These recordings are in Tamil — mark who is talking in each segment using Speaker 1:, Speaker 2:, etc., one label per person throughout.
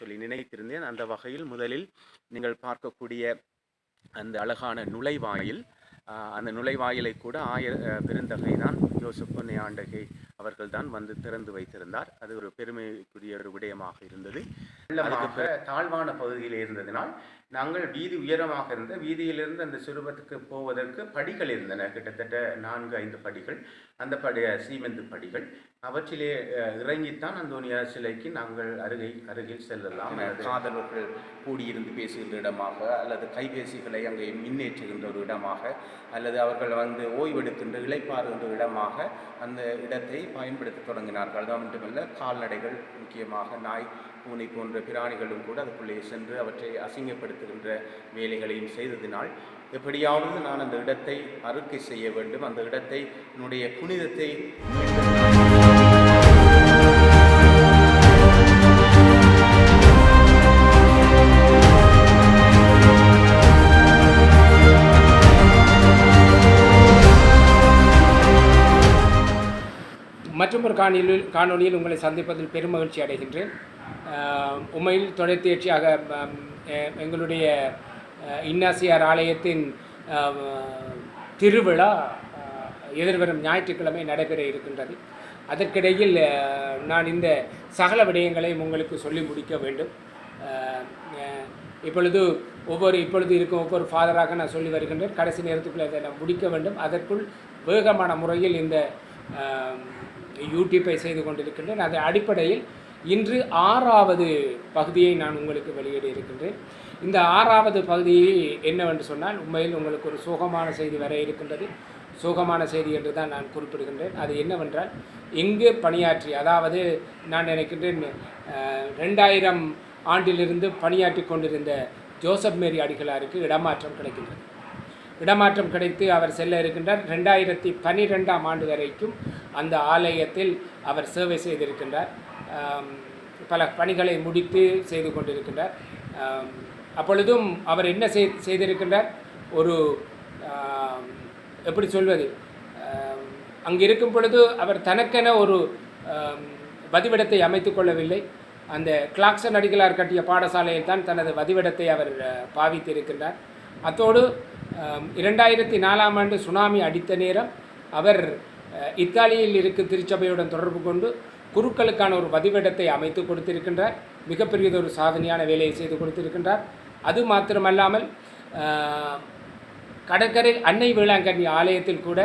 Speaker 1: சொல்லி நினைத்திருந்தேன். அந்த வகையில் முதலில் நீங்கள் பார்க்கக்கூடிய அந்த அழகான நுழைவாயில் அந்த நுழைவாயிலை கூட ஆய பெருந்தகை தான் யோசப் ஆண்டகை அவர்கள் தான் வந்து திறந்து வைத்திருந்தார். அது ஒரு பெருமைக்குரிய ஒரு விடயமாக இருந்தது. தாழ்வான பகுதியில் இருந்ததினால் நாங்கள் வீதி உயரமாக இருந்த வீதியிலிருந்து அந்த சுரூபத்துக்கு போவதற்கு படிகள் இருந்தன. கிட்டத்தட்ட நான்கு ஐந்து படிகள். அந்த படி சீமெந்து படிகள். அவற்றிலே இறங்கித்தான் அந்தோனியார் சிலைக்கு நாங்கள் அருகை அருகில் செல்லலாம். காதலர்கள் கூடியிருந்து பேசுகின்ற இடமாக அல்லது கைபேசிகளை அங்கே மின்னேற்றுகின்ற ஒரு இடமாக அல்லது அவர்கள் வந்து ஓய்வெடுக்கின்ற இளைப்பாறுகின்ற இடமாக அந்த இடத்தை பயன்படுத்த தொடங்கினார்கள். அது மட்டுமல்ல கால்நடைகள் முக்கியமாக நாய் பூனை போன்ற பிராணிகளும் கூட அதுக்குள்ளே சென்று அவற்றை அசிங்கப்படுத்துகின்ற வேலைகளையும் செய்ததினால் எப்படியாவது நான் அந்த இடத்தை அறுக்கை செய்ய வேண்டும். அந்த இடத்தை என்னுடைய புனிதத்தை
Speaker 2: காணொலியில் காணொலியில் உங்களை சந்திப்பதில் பெருமகிழ்ச்சி அடைகின்றேன். உண்மையில் தொடர்ச்சியாக எங்களுடைய இன்னாசியார் ஆலயத்தின் திருவிழா எதிர்வரும் ஞாயிற்றுக்கிழமை நடைபெற இருக்கின்றது. அதற்கிடையில் நான் இந்த சகல விடயங்களையும் உங்களுக்கு சொல்லி முடிக்க வேண்டும். இப்பொழுது ஒவ்வொரு இப்பொழுது இருக்கும் ஒவ்வொரு ஃபாதராக நான் சொல்லி வருகின்றேன். கடைசி நேரத்துக்குள்ளே அதை நான் முடிக்க வேண்டும். அதற்குள் வேகமான முறையில் இந்த யூடியூப்பை செய்து கொண்டிருக்கின்றேன். அதன் அடிப்படையில் இன்று ஆறாவது பகுதியை நான் உங்களுக்கு வெளியிட இருக்கின்றேன். இந்த ஆறாவது பகுதி என்னவென்று சொன்னால் உண்மையில் உங்களுக்கு ஒரு சோகமான செய்தி வர இருக்கின்றது. சோகமான செய்தி என்று தான் நான் குறிப்பிடுகின்றேன். அது என்னவென்றால் எங்கு பணியாற்றி அதாவது நான் நினைக்கின்றேன் ரெண்டாயிரம் ஆண்டிலிருந்து பணியாற்றி கொண்டிருந்த ஜோசப் மேரி அடிகளாருக்கு இடமாற்றம் கிடைக்கின்றது. இடமாற்றம் கிடைத்து அவர் செல்ல இருக்கின்றார். ரெண்டாயிரத்தி பன்னிரெண்டாம் ஆண்டு வரைக்கும் அந்த ஆலயத்தில் அவர் சேவை செய்திருக்கின்றார். பல பணிகளை முடித்து செய்து கொண்டிருக்கின்றார். அப்பொழுதும் அவர் என்ன செய் செய்திருக்கின்றார்? ஒரு எப்படி சொல்வது? அங்கு இருக்கும் பொழுது அவர் தனக்கென ஒரு வதிவிடத்தை அமைத்து கொள்ளவில்லை. அந்த கிளாக்சன் அடிகளார் கட்டிய பாடசாலையில் தான் தனது வதிவிடத்தை அவர் பாவித்திருக்கின்றார். அத்தோடு இரண்டாயிரத்தி நாலாம் ஆண்டு சுனாமி அடித்த நேரம் அவர் இத்தாலியில் இருக்கும் திருச்சபையுடன் தொடர்பு கொண்டு குருக்களுக்கான ஒரு வதிவிடத்தை அமைத்து கொடுத்திருக்கின்றார். மிகப்பெரியதொரு சாதனையான வேலையை செய்து கொடுத்திருக்கின்றார். அது மாத்திரமல்லாமல் கடற்கரை அன்னை வேளாங்கண்ணி ஆலயத்தில் கூட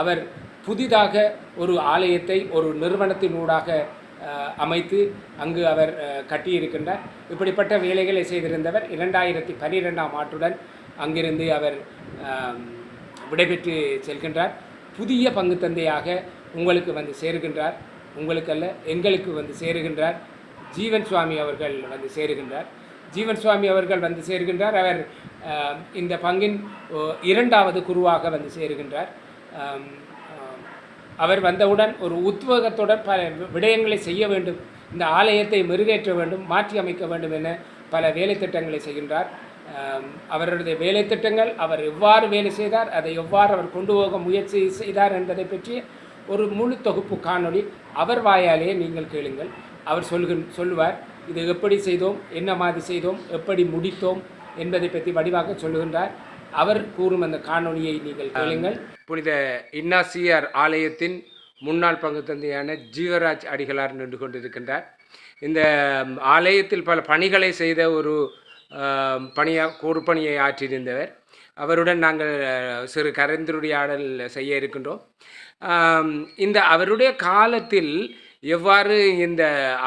Speaker 2: அவர் புதிதாக ஒரு ஆலயத்தை ஒரு நிறுவனத்தினூடாக அமைத்து அங்கு அவர் கட்டியிருக்கின்றார். இப்படிப்பட்ட வேலைகளை செய்திருந்தவர் இரண்டாயிரத்தி பன்னிரெண்டாம் ஆண்டுடன் அங்கிருந்து அவர் விடைபெற்று செல்கின்றார். புதிய பங்கு தந்தையாக உங்களுக்கு வந்து சேருகின்றார். உங்களுக்கல்ல எங்களுக்கு வந்து சேருகின்றார். ஜீவன் சுவாமி அவர்கள் வந்து சேருகின்றார். ஜீவன் சுவாமி அவர்கள் வந்து சேருகின்றார். அவர் இந்த பங்கின் ஓ, இரண்டாவது குருவாக வந்து சேருகின்றார். அவர் வந்தவுடன் ஒரு உத்வேகத்துடன் பல விடயங்களை செய்ய வேண்டும். இந்த ஆலயத்தை மெருகேற்ற வேண்டும் மாற்றி அமைக்க வேண்டும் என பல வேலை திட்டங்களை செய்கின்றார். அவருடைய வேலை திட்டங்கள் அவர் எவ்வாறு வேலை செய்தார் அதை எவ்வாறு அவர் கொண்டு போக முயற்சி செய்தார் என்பதை பற்றி ஒரு முழு தொகுப்பு காணொளி அவர் வாயாலே நீங்கள் கேளுங்கள். அவர் சொல்கு சொல்லுவார் இது எப்படி செய்தோம் என்ன மாதிரி செய்தோம் எப்படி முடித்தோம் என்பதை பற்றி வடிவாக சொல்லுகின்றார். அவர் கூறும் அந்த காணொளியை நீங்கள் கேளுங்கள். புனித இன்னாசியார் ஆலயத்தின் முன்னாள் பங்கு தந்தையான ஜீவராஜ் அடிகளார் நின்று கொண்டிருக்கின்றார். இந்த ஆலயத்தில் பல பணிகளை செய்த ஒரு பணியாக கூறுப்பணியை ஆற்றியிருந்தவர். அவருடன் நாங்கள் சிறு கரைந்துரையாடல் செய்ய இருக்கின்றோம். இந்த அவருடைய காலத்தில் எவ்வாறு இந்த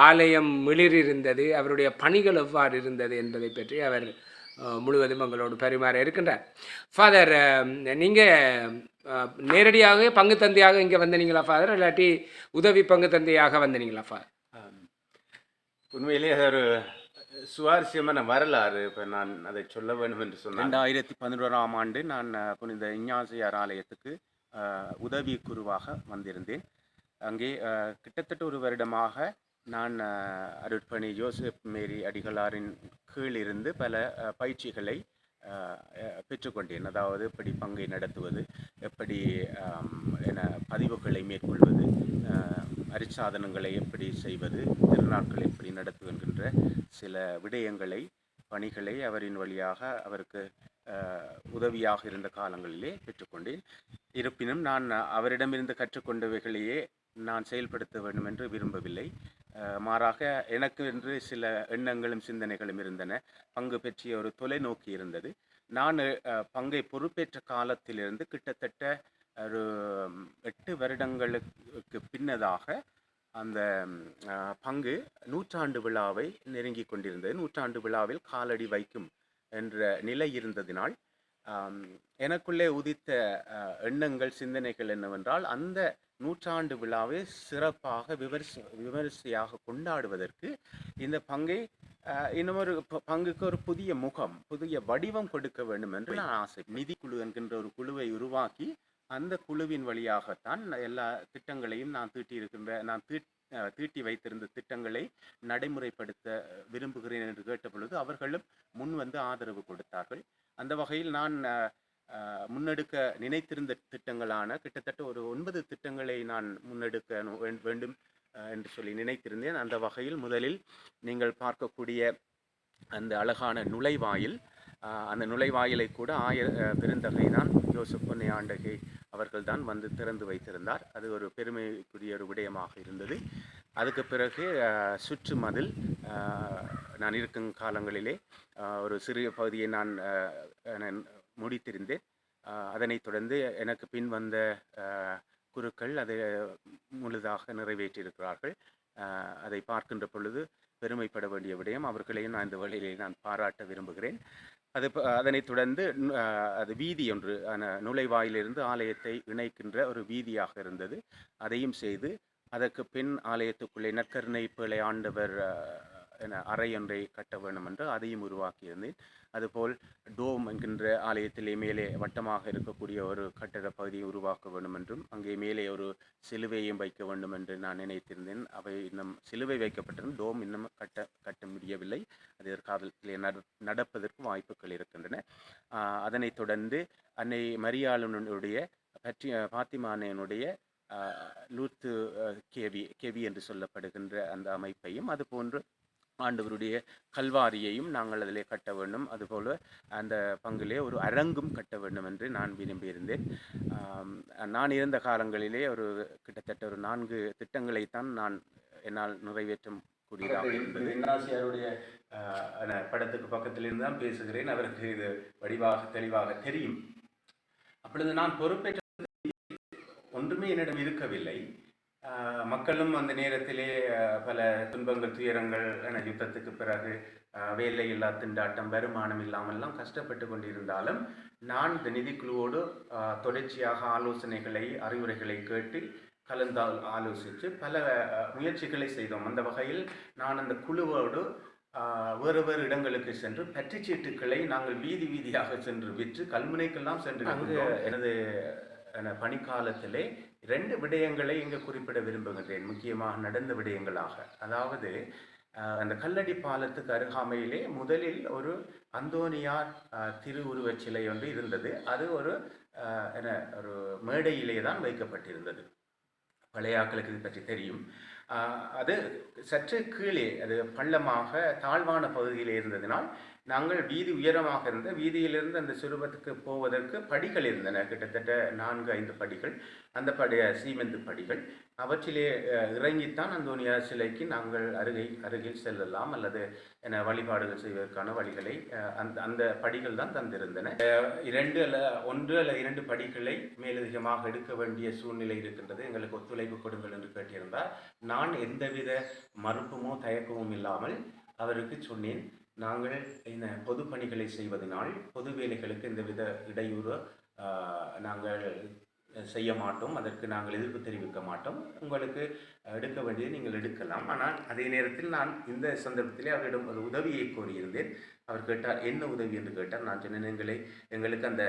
Speaker 2: ஆலயம் மிளிரிருந்தது அவருடைய பணிகள் எவ்வாறு இருந்தது என்பதை பற்றி அவர் முழுவதும் எங்களோடு பரிமாற இருக்கின்றார். ஃபாதர் நீங்கள் நேரடியாகவே பங்கு தந்தையாக இங்கே வந்தனீங்களா ஃபாதர் இல்லாட்டி உதவி பங்கு தந்தையாக வந்தனீங்களா ஃபாதர்
Speaker 1: உண்மையிலேயே அது ஒரு சுவாரஸ்யமான வரலாறு இப்போ நான் அதை சொல்ல வேண்டும் என்று சொன்னேன் ரெண்டாயிரத்தி பதினோராம் ஆண்டு நான் புனித இஞ்ஞாசியார் ஆலயத்துக்கு உதவி குருவாக வந்திருந்தேன். அங்கே கிட்டத்தட்ட ஒரு வருடமாக நான் அருட்பணி ஜோசப் மேரி அடிகளாரின் கீழ் இருந்து பல பயிற்சிகளை பெற்றுக்கொண்டேன். அதாவது எப்படி பங்கை நடத்துவது எப்படி என பதிவுகளை மேற்கொள்வது அரிசாதனங்களை எப்படி செய்வது திருநாட்கள் எப்படி நடத்துவென்கின்ற சில விடயங்களை பணிகளை அவரின் வழியாக அவருக்கு உதவியாக இருந்த காலங்களிலே பெற்றுக்கொண்டேன். இருப்பினும் நான் அவரிடமிருந்து கற்றுக்கொண்டவைகளையே நான் செயல்படுத்த வேண்டும் என்று விரும்பவில்லை மாறாக எனக்கு என்று சில எண்ணங்களும் சிந்தனைகளும் இருந்தன. பங்கு பற்றிய ஒரு தொலைநோக்கி இருந்தது. நான் பங்கை பொறுப்பேற்ற காலத்திலிருந்து கிட்டத்தட்ட ஒரு எட்டு வருடங்களுக்கு பின்னதாக அந்த பங்கு நூற்றாண்டு விழாவை நெருங்கி கொண்டிருந்தது. நூற்றாண்டு விழாவில் காலடி வைக்கும் என்ற நிலை இருந்ததினால் எனக்குள்ளே உதித்த எண்ணங்கள் சிந்தனைகள் என்னவென்றால் அந்த நூற்றாண்டு விழாவை சிறப்பாக விமர்ச விமரிசையாக கொண்டாடுவதற்கு இந்த பங்கை இன்னொரு இன்னமொரு ப- பங்குக்கு ஒரு புதிய முகம் புதிய வடிவம் கொடுக்க வேண்டும் என்று நான் ஆசை நிதி குழு என்கின்ற ஒரு குழுவை உருவாக்கி அந்த குழுவின் வழியாகத்தான் எல்லா திட்டங்களையும் நான் தீட்டியிருக்கின்ற நான் தீட் தீட்டி வைத்திருந்த திட்டங்களை நடைமுறைப்படுத்த விரும்புகிறேன் என்று கேட்டபொழுது அவர்களும் முன் வந்து ஆதரவு கொடுத்தார்கள். அந்த வகையில் நான் முன்னெடுக்க நினைத்திருந்த திட்டங்களான கிட்டத்தட்ட ஒரு ஒன்பது திட்டங்களை நான் முன்னெடுக்க வேண்டும் என்று சொல்லி நினைத்திருந்தேன். அந்த வகையில் முதலில் நீங்கள் பார்க்கக்கூடிய அந்த அழகான நுழைவாயில் அந்த நுழைவாயிலை கூட ஆய பெருந்தகை தான் யோசப் பொன்னை அவர்கள்தான் அவர்கள் தான் வந்து திறந்து வைத்திருந்தார். அது ஒரு பெருமைக்குரிய ஒரு விடயமாக இருந்தது. அதுக்கு பிறகு சுற்று மதில் நான் இருக்கும் காலங்களிலே ஒரு சிறிய பகுதியை நான் முடித்திருந்தேன். அதனைத் தொடர்ந்து எனக்கு பின் வந்த குருக்கள் அதை முழுதாக நிறைவேற்றியிருக்கிறார்கள். அதை பார்க்கின்ற பொழுது பெருமைப்பட வேண்டிய விடயம் அவர்களையும் நான் இந்த வழியிலே நான் பாராட்ட விரும்புகிறேன். அது அதனைத் தொடர்ந்து அது வீதி ஒன்று நுழைவாயிலிருந்து ஆலயத்தை இணைக்கின்ற ஒரு வீதியாக இருந்தது. அதையும் செய்து அதற்கு பின் ஆலயத்துக்குள்ளே நற்கருணை பிழை ஆண்டவர் என அறை ஒன்றை கட்ட வேண்டும் என்று அதையும் உருவாக்கியிருந்தேன். அதுபோல் டோம் என்கின்ற ஆலயத்திலே மேலே வட்டமாக இருக்கக்கூடிய ஒரு கட்டட பகுதியை உருவாக்க வேண்டும் என்றும் அங்கே மேலே ஒரு சிலுவையும் வைக்க வேண்டும் என்று நான் நினைத்திருந்தேன். அவை இன்னும் சிலுவை வைக்கப்பட்டிருந்த டோம் இன்னும் கட்ட கட்ட முடியவில்லை. அது எதிர்காலத்திலே நட நடப்பதற்கு வாய்ப்புகள் இருக்கின்றன. அதனைத் தொடர்ந்து அன்னை மரியாளனுடைய பற்றி பாத்திமானையனுடைய லூத்து கேவி கேவி என்று சொல்லப்படுகின்ற அந்த அமைப்பையும் அதுபோன்று ஆண்டவருடைய கல்வாரியையும் நாங்கள் அதிலே கட்ட வேண்டும். அதுபோல அந்த பங்கிலே ஒரு அரங்கும் கட்ட வேண்டும் என்று நான் விரும்பியிருந்தேன். நான் இருந்த காலங்களிலே ஒரு கிட்டத்தட்ட ஒரு நான்கு திட்டங்களைத்தான் நான் என்னால் நிறைவேற்ற கூடியதாக இருந்தது. இன்னாசியாருடைய படத்துக்கு பக்கத்திலிருந்து தான் பேசுகிறேன். அவருக்கு இது வடிவாக தெளிவாக தெரியும். அப்பொழுது நான் பொறுப்பேற்ற ஒன்றுமே என்னிடம் இருக்கவில்லை. மக்களும் அந்த நேரத்திலே பல துன்பங்கள் துயரங்கள் என யுத்தத்துக்கு பிறகு வேலை இல்லா திண்டாட்டம் வருமானம் இல்லாமல்லாம் கஷ்டப்பட்டு கொண்டிருந்தாலும் நான் இந்த நிதிக்குழுவோடு தொடர்ச்சியாக ஆலோசனைகளை அறிவுரைகளை கேட்டு கலந்து ஆல்- ஆலோசித்து பல முயற்சிகளை செய்தோம் அந்த வகையில் நான் அந்த குழுவோடு வேறு வேறு இடங்களுக்கு சென்று பற்றுச்சீட்டுக்களை நாங்கள் வீதி வீதியாக சென்று விற்று கல்முனைக்கெல்லாம் சென்று. எனது பணிக்காலத்திலே ரெண்டு விடயங்களை இங்கு குறிப்பிட விரும்புகின்றேன். முக்கியமாக நடந்த விடயங்களாக. அதாவது அந்த கல்லடி பாலத்துக்கு அருகாமையிலே முதலில் ஒரு அந்தோனியார் திருவுருவச் சிலை ஒன்று இருந்தது. அது ஒரு என்ன ஒரு மேடையிலே தான் வைக்கப்பட்டிருந்தது. பழைய ஆட்களுக்கு இது பற்றி தெரியும். அது சற்று கீழே அது பள்ளமாக தாழ்வான பகுதியில் இருந்ததினால் நாங்கள் வீதி உயரமாக இருந்த வீதியிலிருந்து அந்த சிறுவத்துக்கு போவதற்கு படிகள் இருந்தன. கிட்டத்தட்ட நான்கு ஐந்து படிகள். அந்த படி சீமெந்து படிகள். அவற்றிலே இறங்கித்தான் அந்தோனியார் சிலைக்கு நாங்கள் அருகே அருகில் செல்லலாம் அல்லது என வழிபாடுகள் செய்வதற்கான வழிகளை அந்த அந்த படிகள் தான் தந்திருந்தன. இரண்டு அல்ல ஒன்று அல்ல இரண்டு படிகளை மேலதிகமாக எடுக்க வேண்டிய சூழ்நிலை இருக்கின்றது. எங்களுக்கு ஒத்துழைப்பு கொடுங்கள் என்று கேட்டிருந்தார். நான் எந்தவித மறுப்புமோ தயக்கமும் இல்லாமல் அவருக்கு சொன்னேன். நாங்கள் இந்த பொது பணிகளை செய்வதனால் பொது வேலைகளுக்கு எந்தவித இடையூறு நாங்கள் செய்ய மாட்டோம். அதற்கு நாங்கள் எதிர்ப்பு தெரிவிக்க மாட்டோம். உங்களுக்கு எடுக்க வேண்டியதை நீங்கள் எடுக்கலாம். ஆனால் அதே நேரத்தில் நான் இந்த சந்தர்ப்பத்திலே அவரிடம் ஒரு உதவியை கோரியிருந்தேன். அவர் கேட்டார் என்ன உதவி? என்று கேட்டார். நான் சொன்னேன் எங்களை எங்களுக்கு அந்த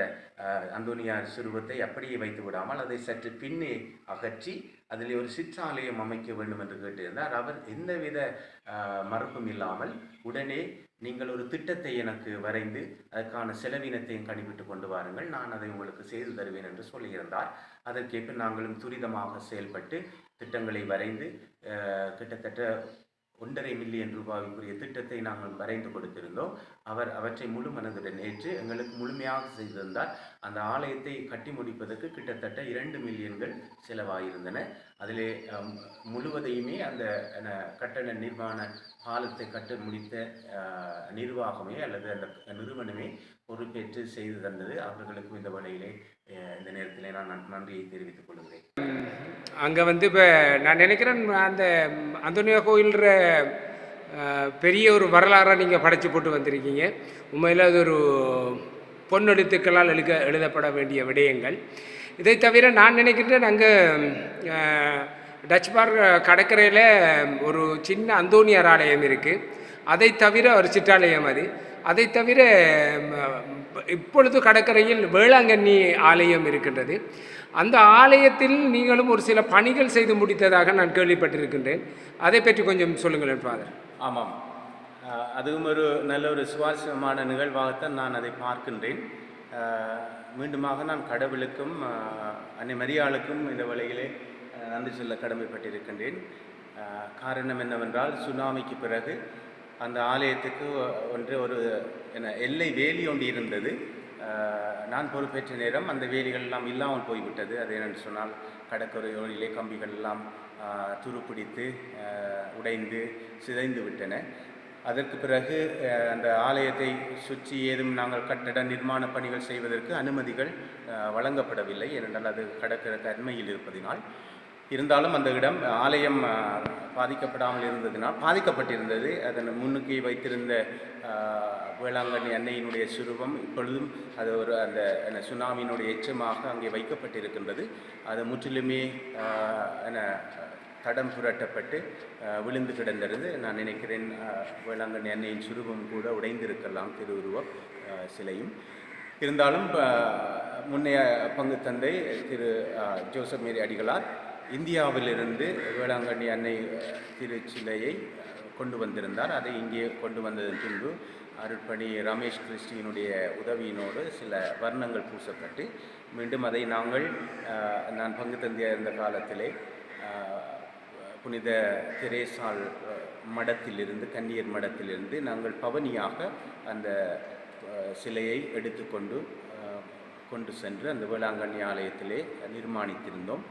Speaker 1: அந்தோனியார் சிறுவத்தை அப்படியே வைத்து விடாமல் அதை சற்று பின்னே அகற்றி அதில் ஒரு சிற்றாலயம் அமைக்க வேண்டும் என்று கேட்டிருந்தார். அவர் எந்தவித மறுப்பும் இல்லாமல் உடனே நீங்கள் ஒரு திட்டத்தை எனக்கு வரைந்து அதற்கான செலவினத்தையும் கணிப்பிட்டு கொண்டு வாருங்கள். நான் அதை உங்களுக்கு செய்து தருவேன் என்று சொல்லியிருந்தார். அதற்கேற்ப நாங்களும் துரிதமாக செயல்பட்டு திட்டங்களை வரைந்து கிட்டத்தட்ட ஒன்றரை மில்லியன் ரூபாய்க்குரிய திட்டத்தை நாங்கள் வரைந்து கொடுத்திருந்தோம். அவர் அவற்றை முழு மனதுடன் ஏற்று எங்களுக்கு முழுமையாக செய்திருந்தார். அந்த ஆலயத்தை கட்டி முடிப்பதற்கு கிட்டத்தட்ட இரண்டு மில்லியன்கள் செலவாயிருந்தன. அதிலே முழுவதையுமே அந்த கட்டண நிர்வாண நிர்மாண பாலத்தை கட்ட முடித்த நிர்வாகமே அல்லது அந்த நிறுவனமே பொறுப்பேற்று செய்து தந்தது. அவர்களுக்கும் இந்த வழியிலே இந்த நேரத்தில் நான் நன்றியை தெரிவித்துக் கொள்கிறேன்.
Speaker 2: அங்கே வந்து இப்போ நான் நினைக்கிறேன் அந்த அந்தோனியா கோயில்ற பெரிய ஒரு வரலாறாக நீங்கள் படைச்சி போட்டு வந்திருக்கீங்க. உண்மையில் அது ஒரு பொன்னெழுத்துக்களால் எழுத எழுதப்பட வேண்டிய விடயங்கள். இதை தவிர நான் நினைக்கின்றேன் அங்கே டச் பார் கடற்கரையில் ஒரு சின்ன அந்தோனியார் ஆலயம் இருக்குது அதை தவிர ஒரு சிற்றாலயம் அது. அதை தவிர இப்பொழுது கடற்கரையில் வேளாங்கண்ணி ஆலயம் இருக்கின்றது. அந்த ஆலயத்தில் நீங்களும் ஒரு சில பணிகள் செய்து முடித்ததாக நான் கேள்விப்பட்டிருக்கின்றேன். அதை பற்றி கொஞ்சம் சொல்லுங்களேன் ஃபாதர்.
Speaker 1: ஆமாம். அதுவும் ஒரு நல்ல ஒரு சுவாரஸ்யமான நிகழ்வாகத்தான் நான் அதை பார்க்கின்றேன். மீண்டுமாக நான் கடவுளுக்கும் அன்னை மரியாளுக்கும் இந்த வழியிலே நன்றி சொல்ல கடமைப்பட்டிருக்கின்றேன். காரணம் என்னவென்றால் சுனாமிக்கு பிறகு அந்த ஆலயத்துக்கு ஒன்று ஒரு என்ன எல்லை வேலி ஒன்று இருந்தது. நான் பொறுப்பேற்ற நேரம் அந்த வேலிகள் எல்லாம் இல்லாமல் போய்விட்டது. அது என்னென்னு சொன்னால் கடற்கரையோரிலே கம்பிகள் எல்லாம் துருப்பிடித்து உடைந்து சிதைந்து விட்டன. அதற்கு பிறகு அந்த ஆலயத்தை சுற்றி ஏதும் நாங்கள் கட்டட நிர்மாண பணிகள் செய்வதற்கு அனுமதிகள் வழங்கப்படவில்லை. ஏனென்றால் அது கடற்கரை தன்மையில் இருப்பதினால். இருந்தாலும் அந்த இடம் ஆலயம் பாதிக்கப்படாமல் இருந்ததினால் பாதிக்கப்பட்டிருந்தது. அதன் முன்னுக்கு வைத்திருந்த வேளாங்கண்ணி அன்னையினுடைய சுரூபம் இப்பொழுதும் அது ஒரு அந்த என்ன சுனாமியினுடைய எச்சமாக அங்கே வைக்கப்பட்டிருக்கின்றது. அது முற்றிலுமே என்ன தடம் புரட்டப்பட்டு விழுந்து கிடந்திருந்து நான் நினைக்கிறேன் வேளாங்கண்ணி அன்னையின் சுரூபம் கூட உடைந்திருக்கலாம் திருவுருவம் சிலையும். இருந்தாலும் முன்னைய பங்கு தந்தை திரு ஜோசப் மேரி அடிகளார் இந்தியாவிலிருந்து வேளாங்கண்ணி அன்னை திருச்சிலையை கொண்டு வந்திருந்தார். அதை இங்கே கொண்டு வந்ததன் பின்பு அருட்பணி ரமேஷ் கிறிஸ்டியினுடைய உதவியினோடு சில வர்ணங்கள் பூசப்பட்டு மீண்டும் அதை நாங்கள் நான் பங்கு தந்தையாக இருந்த காலத்திலே புனித திரேசால் மடத்திலிருந்து கன்னியர் மடத்திலிருந்து நாங்கள் பவனியாக அந்த சிலையை எடுத்துக்கொண்டு கொண்டு சென்று அந்த வேளாங்கண்ணி ஆலயத்திலே நிர்மாணித்திருந்தோம்.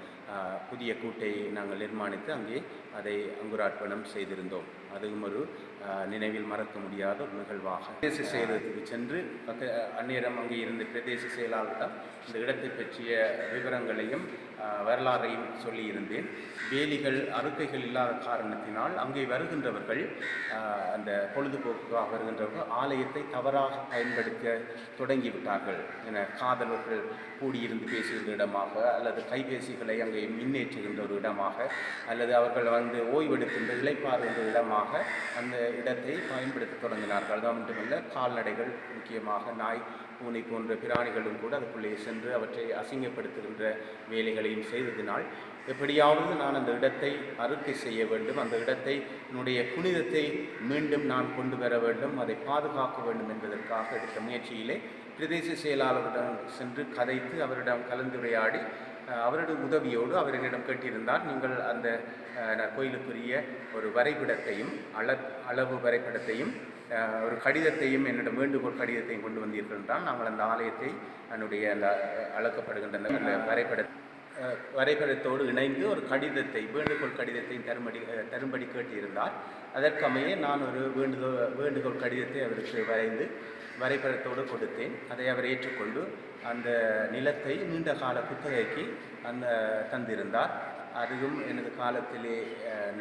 Speaker 1: புதிய கூட்டை நாங்கள் நிர்மாணித்து அங்கே அதை அங்குரார்ப்பணம் செய்திருந்தோம். அதுவும் ஒரு நினைவில் மறக்க முடியாத ஒரு நிகழ்வாக. பிரதேச செயலகத்துக்கு சென்று பக்க அந்நேரம் அங்கே இருந்த பிரதேச செயலாளரிடம் இந்த இடத்தை பற்றிய விவரங்களையும் வரலாறையும் சொல்லியிருந்தேன். வேலிகள் அறுக்கைகள் இல்லாத காரணத்தினால் அங்கே வருகின்றவர்கள் அந்த பொழுதுபோக்குக்காக வருகின்றவர்கள் ஆலயத்தை தவறாக பயன்படுத்த தொடங்கிவிட்டார்கள் என காதலர்கள் கூடியிருந்து பேசுகின்ற இடமாக அல்லது கைபேசிகளை அங்கே மின்னேற்றுகின்ற ஒரு இடமாக அல்லது அவர்கள் வந்து ஓய்வெடுக்கின்ற இளைப்பாறுகின்ற இடமாக அந்த இடத்தை பயன்படுத்த தொடங்கினார்கள். அது மட்டுமல்ல கால்நடைகள் முக்கியமாக நாய் பூனை போன்ற பிராணிகளும் கூட அதுக்குள்ளே சென்று அவற்றை அசிங்கப்படுத்துகின்ற வேலைகளையும் செய்ததினால் எப்படியாவது நான் அந்த இடத்தை அறுக்கை செய்ய வேண்டும். அந்த இடத்தை என்னுடைய புனிதத்தை மீண்டும் நான் கொண்டு வர வேண்டும். அதை பாதுகாக்க வேண்டும் என்பதற்காக எடுத்த முயற்சியிலே பிரதேச செயலாளரிடம் சென்று கதைத்து அவரிடம் கலந்துரையாடி அவருடைய உதவியோடு அவர் என்னிடம் கேட்டிருந்தார். நீங்கள் அந்த கோயிலுக்குரிய ஒரு வரைபடத்தையும் அள அளவு வரைபடத்தையும் ஒரு கடிதத்தையும் என்னிடம் வேண்டுகோள் கடிதத்தையும் கொண்டு வந்திருக்கின்றான் நாங்கள் அந்த ஆலயத்தை என்னுடைய அந்த அளக்கப்படுகின்ற அந்த- வரைபட வரைபடத்தோடு இணைந்து ஒரு கடிதத்தை வேண்டுகோள் கடிதத்தையும் தரும்படி தரும்படி கேட்டிருந்தார். அதற்கமைய நான் ஒரு வேண்டுகோள் வேண்டுகோள் கடிதத்தை அவருக்கு வரைந்து வரைபடத்தோடு கொடுத்தேன். அதை அவர் ஏற்றுக்கொண்டு அந்த நிலத்தை நீண்ட கால குத்தகைக்கு அந்த தந்திருந்தார். அதுவும் எனது காலத்திலே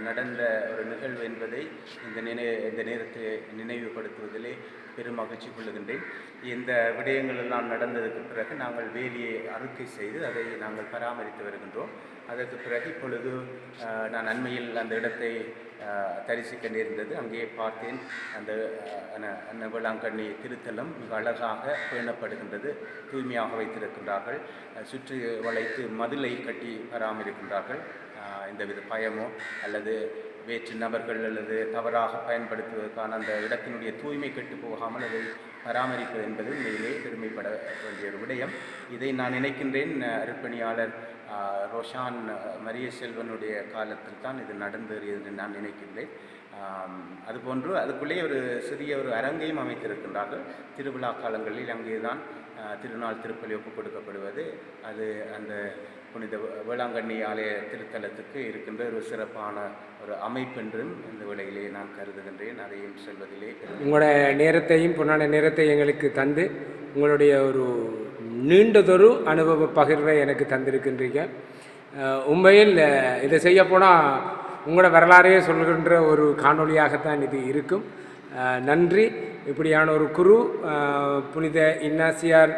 Speaker 1: நடந்த ஒரு நிகழ்வு என்பதை இந்த நினை இந்த நேரத்தில் நினைவுபடுத்துவதிலே பெரும் மகிழ்ச்சி கொள்ளுகின்றேன். இந்த விடயங்கள் எல்லாம் நடந்ததுக்கு பிறகு நாங்கள் வேலியை அறுக்கை செய்து அதை நாங்கள் பராமரித்து வருகின்றோம். அதற்கு பிறகு இப்பொழுது நான் அண்மையில் அந்த இடத்தை தரிசிக்க நேர்ந்தது. அங்கே பார்த்தேன் அந்த அந்த வேளாங்கண்ணி திருத்தலம் மிக அழகாக பேணப்படுகின்றது. தூய்மையாக வைத்திருக்கின்றார்கள். சுற்றி வளைத்து மதிலை கட்டி பராமரிக்கின்றார்கள். அஹ், எந்தவித பயமோ அல்லது வேற்று நபர்கள் அல்லது தவறாக பயன்படுத்துவதற்கான அந்த இடத்தினுடைய தூய்மை கெட்டு போகாமல் அதை பராமரிப்பது என்பது உண்மையிலே பெருமைப்பட வேண்டிய ஒரு விடயம். இதை நான் நினைக்கின்றேன். அருப்பணியாளர் ரோஷான் மரிய செல்வனுடைய காலத்தில் தான் இது நடந்தேறியது என்று நான் நினைக்கின்றேன். அதுபோன்று அதுக்குள்ளே ஒரு சிறிய ஒரு அரங்கையும் அமைத்திருக்கின்றார்கள். திருவிழா காலங்களில் அங்கே தான் திருநாள் திருப்பலி ஒப்புக் கொடுக்கப்படுவது. அது அந்த புனித வேளாங்கண்ணி ஆலய திருத்தலத்துக்கு இருக்கின்ற ஒரு சிறப்பான ஒரு அமைப்பென்றும் இந்த வேளையிலே நான் கருதுகின்றேன். அதையும் சொல்வதிலே பெருமை.
Speaker 2: உங்களோட நேரத்தையும் பொன்னான நேரத்தை எங்களுக்கு தந்து உங்களுடைய ஒரு நீண்டதொரு அனுபவ பகிர்வை எனக்கு தந்திருக்கின்றீங்க. உண்மையில் இதை செய்ய போனால் உங்களோட வரலாறையே சொல்கின்ற ஒரு காணொளியாகத்தான் இது இருக்கும். நன்றி. இப்படியான ஒரு குரு புனித இன்னாசியார்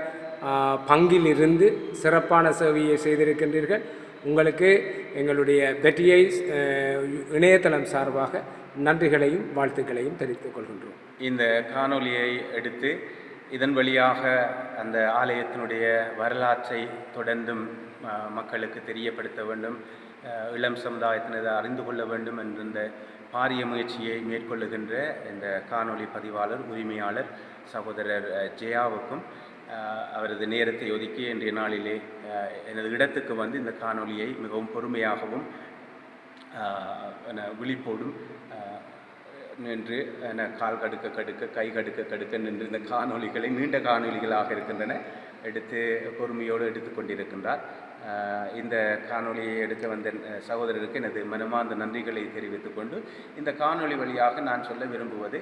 Speaker 2: பங்கில் இருந்து சிறப்பான சேவையை செய்திருக்கின்றீர்கள். உங்களுக்கு எங்களுடைய பெட்டியை இணையதளம் சார்பாக நன்றிகளையும் வாழ்த்துக்களையும் தெரிவித்துக் கொள்கின்றோம்.
Speaker 1: இந்த காணொலியை எடுத்து இதன் வழியாக அந்த ஆலயத்தினுடைய வரலாற்றை தொடர்ந்தும் மக்களுக்கு தெரியப்படுத்த வேண்டும் இளம் சமுதாயத்தினர் அறிந்து கொள்ள வேண்டும் என்ற இந்த பாரிய முயற்சியை மேற்கொள்ளுகின்ற இந்த காணொளி பதிவாளர் உரிமையாளர் சகோதரர் ஜெயாவுக்கும் அவரது நேரத்தை ஒதுக்கி இன்றைய நாளிலே எனது இடத்துக்கு வந்து இந்த காணொலியை மிகவும் பொறுமையாகவும் விழிப்போடும் நின்று என கால் கடுக்க கடுக்க கை கடுக்க கடுக்க நின்று இந்த காணொலிகளை நீண்ட காணொலிகளாக இருக்கின்றன எடுத்து பொறுமையோடு எடுத்துக்கொண்டிருக்கின்றார் இந்த காணொலியை எடுக்க வந்த சகோதரருக்கு எனது மனமார்ந்த நன்றிகளை தெரிவித்துக் கொண்டு இந்த காணொளி வழியாக நான் சொல்ல விரும்புவது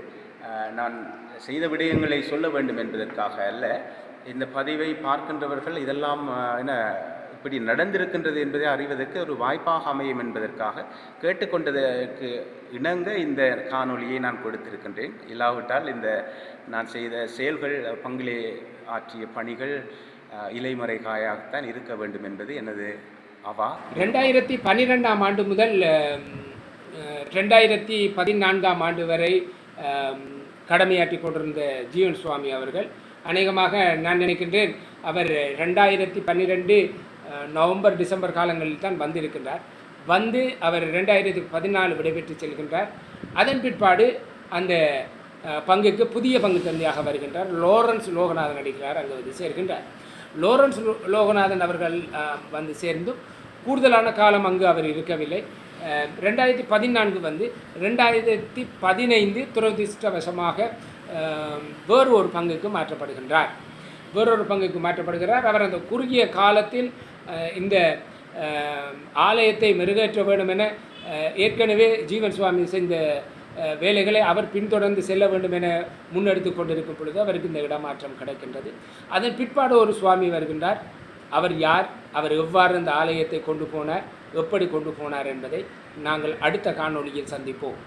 Speaker 1: நான் செய்த விடயங்களை சொல்ல வேண்டும் என்பதற்காக அல்ல இந்த பதிவை பார்க்கின்றவர்கள் இதெல்லாம் என்ன இப்படி நடந்திருக்கின்றது என்பதை அறிவதற்கு ஒரு வாய்ப்பாக அமையும் என்பதற்காக கேட்டுக்கொண்டதற்கு இணங்க இந்த காணொளியை நான் கொடுத்திருக்கின்றேன். இல்லாவிட்டால் இந்த நான் செய்த செயல்கள் பங்கிலே ஆற்றிய பணிகள் இலைமறை காயாகத்தான் இருக்க வேண்டும் என்பது எனது அவா
Speaker 2: ரெண்டாயிரத்தி பன்னிரெண்டாம் ஆண்டு முதல் ரெண்டாயிரத்தி பதினான்காம் ஆண்டு வரை கடமையாற்றி கொண்டிருந்த ஜீவன் சுவாமி அவர்கள் அநேகமாக நான் நினைக்கின்றேன் அவர் ரெண்டாயிரத்தி பன்னிரெண்டு நவம்பர் டிசம்பர் காலங்களில் தான் வந்திருக்கின்றார். வந்து அவர் ரெண்டாயிரத்தி பதினாலு விடைபெற்று செல்கின்றார். அதன் பிற்பாடு அந்த பங்குக்கு புதிய பங்கு தந்தையாக வருகின்றார். லோரன்ஸ் லோகநாதன் அடிக்கிறார் அங்கே வந்து சேர்கின்றார். லோரன்ஸ் லோகநாதன் அவர்கள் வந்து சேர்ந்தும் கூடுதலான காலம் அங்கு அவர் இருக்கவில்லை. ரெண்டாயிரத்தி பதினான்கு வந்து ரெண்டாயிரத்தி பதினைந்து துரதிர்ஷ்டவசமாக வேறு ஒரு பங்குக்கு மாற்றப்படுகின்றார். வேறொரு பங்குக்கு மாற்றப்படுகிறார். அவர் அந்த குறுகிய காலத்தில் இந்த ஆலயத்தை மெருகேற்ற வேண்டும் என ஏற்கனவே ஜீவன் சுவாமி செய்த வேலைகளை அவர் பின்தொடர்ந்து செல்ல வேண்டும் என முன்னெடுத்து கொண்டிருக்கும் பொழுது அவருக்கு இந்த இடமாற்றம் கிடைக்கின்றது. அதன் பிற்பாடு ஒரு சுவாமி வருகின்றார். அவர் யார்? அவர் எவ்வாறு இந்த ஆலயத்தை கொண்டு போனார்? எப்படி கொண்டு போனார் என்பதை நாங்கள் அடுத்த காணொளியில் சந்திப்போம்.